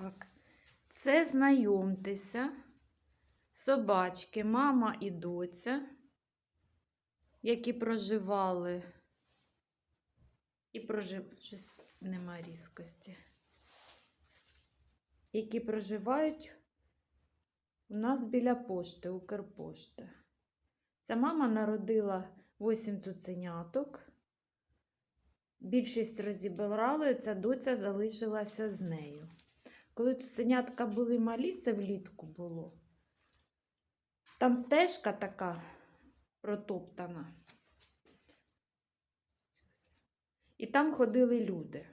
Так, це знайомтеся, собачки, мама і доця, які проживали. І прожив... Щось нема різкості. Які проживають у нас біля пошти, Укрпошти. Ця мама народила 8 цуценяток. Більшість розібрали, ця доця залишилася з нею. Коли цуценятка були малі, це влітку було. Там стежка така протоптана. І там ходили люди.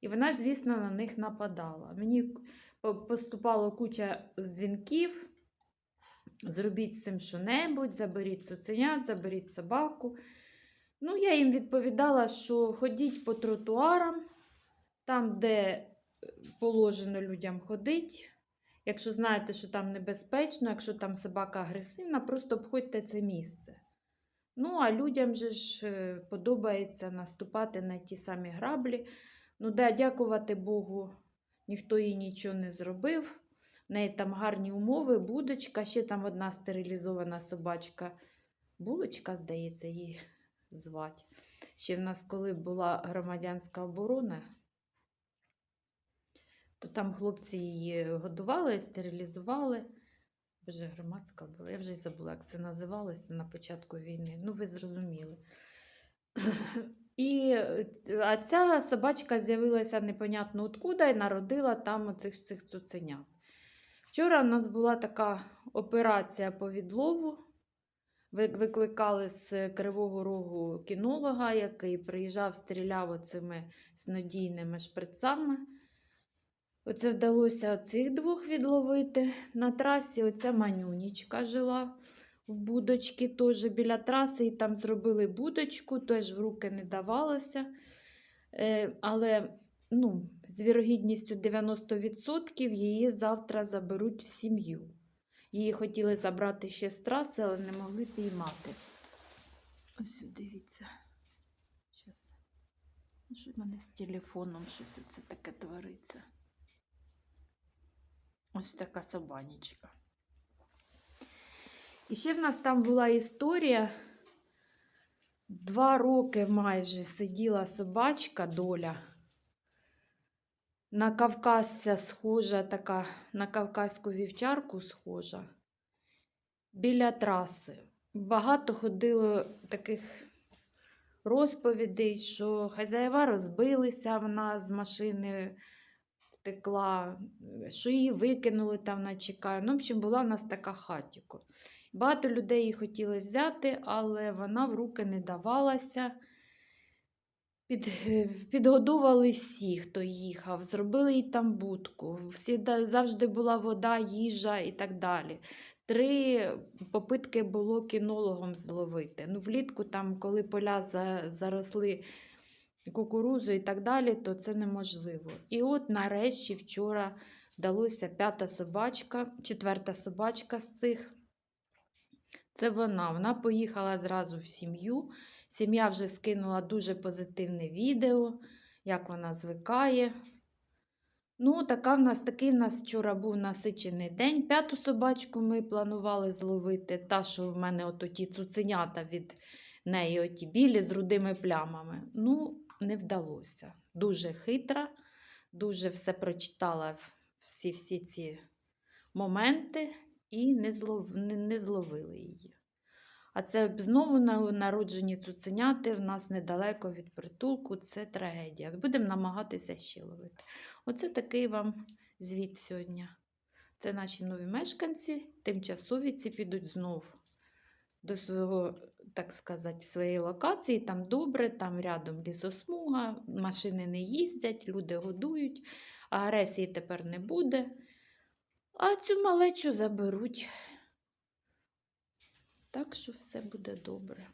І вона, звісно, на них нападала. Мені по- поступало куча дзвінків. Зробіть з цим що-небудь, заберіть цуценят, заберіть собаку. Ну, я їм відповідала, що ходіть по тротуарам, там, де положено людям ходить. Якщо знаєте, що там небезпечно, якщо там собака агресивна, просто обходьте це місце. Ну, а людям же ж е, подобається наступати на ті самі граблі. Ну, да, дякувати Богу, ніхто їй нічого не зробив. В неї там гарні умови, будочка, ще там одна стерилізована собачка. Булочка, здається, її звати. Ще в нас, коли була громадянська оборона, то там хлопці її годували, стерилізували. Боже, громадська була. Я вже й забула, як це називалося на початку війни. Ну, ви зрозуміли. І, е, а ця собачка з'явилася непонятно откуда і народила там оцих цих цуценят. Вчора в нас була така операція по відлову. Викликали з Кривого Рогу кінолога, який приїжджав, стріляв оцими снодійними шприцами. Оце вдалося оцих двох відловити. На трасі оця манюнічка жила в будочці теж біля траси, і там зробили будочку, теж в руки не давалося. Е, але ну, з вірогідністю 90% її завтра заберуть в сім'ю. Її хотіли забрати ще з траси, але не могли піймати. Ось дивіться. Ну, Що в мене з телефоном щось оце таке твориться? Ось така собанічка. І ще в нас там була історія. Два роки майже сиділа собачка доля. На кавказця схожа, така, на кавказьку вівчарку схожа. Біля траси. Багато ходило таких розповідей, що хазяєва розбилися, вона з машини втекла, що її викинули там на чекаю. Ну, в общем, була в нас така хатіко. Багато людей її хотіли взяти, але вона в руки не давалася. Під, е, підгодовували всі, хто їхав, зробили їй там будку. Всі, завжди була вода, їжа і так далі. Три попитки було кінологом зловити. Ну, влітку, там, коли поля заросли кукурузу і так далі, то це неможливо. І от нарешті вчора вдалося п'ята собачка, четверта собачка з цих. Це вона. Вона поїхала зразу в сім'ю. Сім'я вже скинула дуже позитивне відео, як вона звикає. Ну, така в нас, такий в нас вчора був насичений день. П'яту собачку ми планували зловити. Та, що в мене от ті цуценята від неї, оті білі з рудими плямами. Ну, не вдалося. Дуже хитра, дуже все прочитала всі, всі ці моменти і не, злов, не, не зловили її. А це знову на- народжені цуценяти в нас недалеко від притулку. Це трагедія. Будемо намагатися ще ловити. Оце такий вам звіт сьогодні. Це наші нові мешканці, тимчасові ці підуть знов до свого, так сказати, своєї локації. Там добре, там рядом лісосмуга, машини не їздять, люди годують, агресії тепер не буде. А цю малечу заберуть. Так що все буде добре.